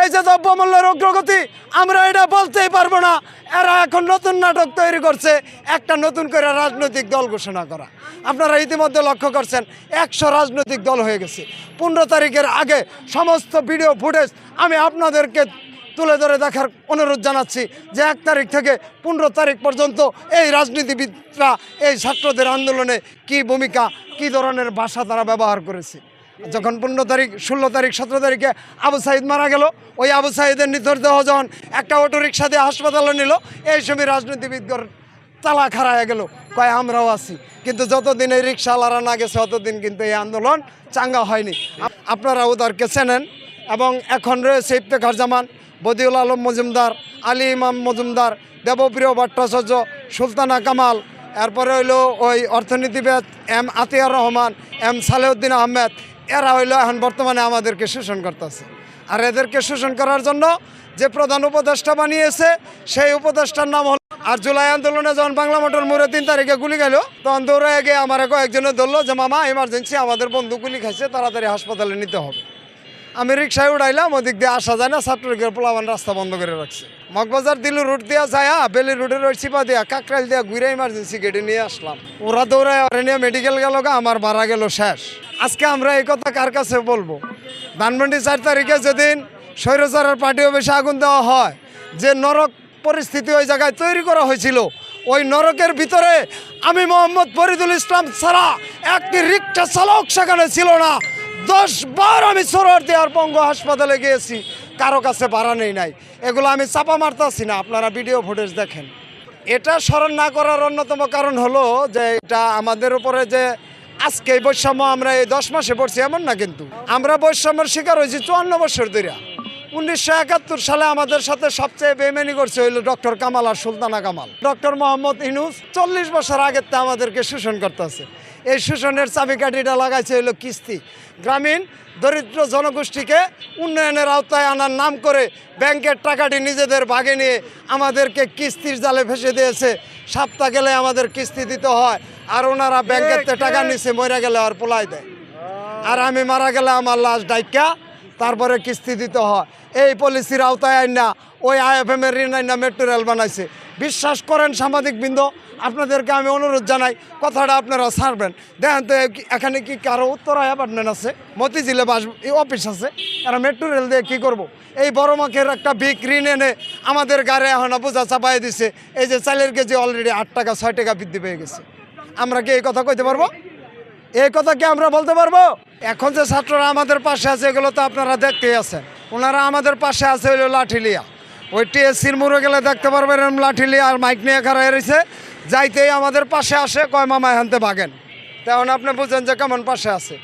এই যে দ্রব্যমূল্যের অগ্রগতি আমরা এটা বলতেই পারব না। এরা এখন নতুন নাটক তৈরি করছে, একটা নতুন করে রাজনৈতিক দল ঘোষণা করা। আপনারা ইতিমধ্যে লক্ষ্য করছেন, একশো রাজনৈতিক দল হয়ে গেছে। পনেরো তারিখের আগে সমস্ত ভিডিও ফুটেজ আমি আপনাদেরকে তুলে ধরে দেখার অনুরোধ জানাচ্ছি যে এক তারিখ থেকে পনেরো তারিখ পর্যন্ত এই রাজনীতিবিদরা, এই ছাত্রদের আন্দোলনে কি ভূমিকা, কি ধরনের ভাষা তারা ব্যবহার করেছে। যখন পনেরো তারিখ, ষোলো তারিখ, সতেরো তারিখে আবু সাইদ মারা গেল, ওই আবু সাইদের নিথর দেহ যখন একটা অটো রিক্সা দিয়ে হাসপাতালে নিল, এই সময় রাজনীতিবিদগর তালা খাড়ায় গেল, কয়, আমরাও আছি। কিন্তু যতদিন এই রিক্সাওয়ালারা না গেছে ততদিন কিন্তু এই আন্দোলন চাঙ্গা হয়নি। আপনারা ওদেরকে চেনেন এবং এখন রয়েছে ইফতেখার জামান, বদিউল আলম মজুমদার, আলী ইমাম মজুমদার, দেবপ্রিয় ভট্টাচার্য, সুলতানা কামাল, এরপরে হইল ওই অর্থনীতিবিদ এম আতিয়ার রহমান, এম সালেউদ্দিন আহমেদ এরা হইল এখন বর্তমানে আমাদেরকে শোষণ করতেছে। আর এদেরকে শোষণ করার জন্য যে প্রধান উপদেষ্টা বানিয়েছে, সেই উপদেষ্টার নাম হল আর জুলাই আন্দোলনে যখন বাংলা মোটর মোড়ে তিন তারিখে গুলি গেল, তখন দৌড়ে গিয়ে আমার কয়েকজনে ধরলো যে, মামা এমার্জেন্সি আমাদের বন্ধু গুলি খাইছে, তাড়াতাড়ি হাসপাতালে নিতে হবে। আমি রিক্সায় উঠাইলাম ওদিক দিয়ে আসা যায় না, ছাত্রলীগের পোলাবান রাস্তা বন্ধ করে রাখছে। মগবাজার দিলু রুট দিয়া যায় বেলি রুটের ওই চিপা দিয়া, কাকরাইল দিয়া ঘুরে ইমার্জেন্সি গেটে নিয়ে আসলাম। ওরা দৌড়ায় ওরা নিয়ে মেডিকেল গেল আমার মারা গেল শেষ। আজকে আমরা এই কথা কার কাছে বলব? ধানমন্ডি চার তারিখে যেদিন স্বৈরচারের পার্টি অফিসে আগুন দেওয়া হয়, যে নরক পরিস্থিতি ওই জায়গায় তৈরি করা হয়েছিল, ওই নরকের ভিতরে আমি মোহাম্মদ ফরিদুল ইসলাম ছাড়া একটি রিক্সা চালক সেখানে ছিল না। দশ বার আমি সরোয়ার দেওয়ার পঙ্গ হাসপাতালে গিয়েছি। কারও কাছে ভাড়া নেই নাই। এগুলো আমি চাপা মারতাছি না, আপনারা ভিডিও ফুটেজ দেখেন। এটা স্মরণ না করার অন্যতম কারণ হলো যে এটা আমাদের উপরে যে আজকে বৈষম্য আমরা এই দশ মাসে পড়ছি, এমন না কিন্তু। আমরা বৈষম্যের শিকার হয়েছি চুয়ান্ন বছর ধরে উনিশশো একাত্তর সালে আমাদের সাথে সবচেয়ে বেমেনি করছে হইল ডক্টর কামাল আর সুলতানা কামাল। ডক্টর মোহাম্মদ ইনুস চল্লিশ বছর আগের তে আমাদেরকে শোষণ করতেছে। এই শোষণের চাবিকাঠিটা লাগাইছে হইল কিস্তি। গ্রামীণ দরিদ্র জনগোষ্ঠীকে উন্নয়নের আওতায় আনার নাম করে ব্যাংকের টাকাটি নিজেদের ভাগে নিয়ে আমাদেরকে কিস্তির জালে ফেসে দিয়েছে। সপ্তাহ গেলে আমাদের কিস্তি দিতে হয় আর ওনারা ব্যাংকের টাকা নিছে মরে গেলে আর পোলাই দেয়। আর আমি মারা গেলে আমার লাশ ডাইকা তারপরে কিস্তি দিতে হয়। এই পলিসির আওতায় আইন না ওই এর ঋণ আইনা মেট্রো রেল বানাইছে। বিশ্বাস করেন সাংবাদিক বৃন্দ আপনাদেরকে আমি অনুরোধ জানাই, কথাটা আপনারা ছাড়বেন। দেখেন তো এখানে কি কারও উত্তর অ্যাপার্টমেন্ট আছে? মতিঝিলে বাস অফিস আছে। এরা মেট্রো রেল দিয়ে কী করব? এই বড় মাখের একটা বিগ ঋণ এনে আমাদের গাড়ি এখন বোঝা চাপাই দিছে। এই যে চালের কেজি অলরেডি আট টাকা, ছয় টাকা বৃদ্ধি পেয়ে গেছে। আমরা কি এই কথা কইতে পারব? এই কথা কি আমরা বলতে পারব? এখন যে ছাত্ররা আমাদের পাশে আছে, এগুলো তো আপনারা দেখতেই আছেন। ওনারা আমাদের পাশে আছে হইল লাঠিলিয়া ওই টিএসসির মুড়ে গেলে দেখতে পারবেন এরম লাঠিলিয়া আর মাইক নিয়ে খারা রয়েছে। যাইতেই আমাদের পাশে আসে, কয় মামা হানতে ভাগেন। তেমন আপনি বুঝেন যে কেমন পাশে আছে।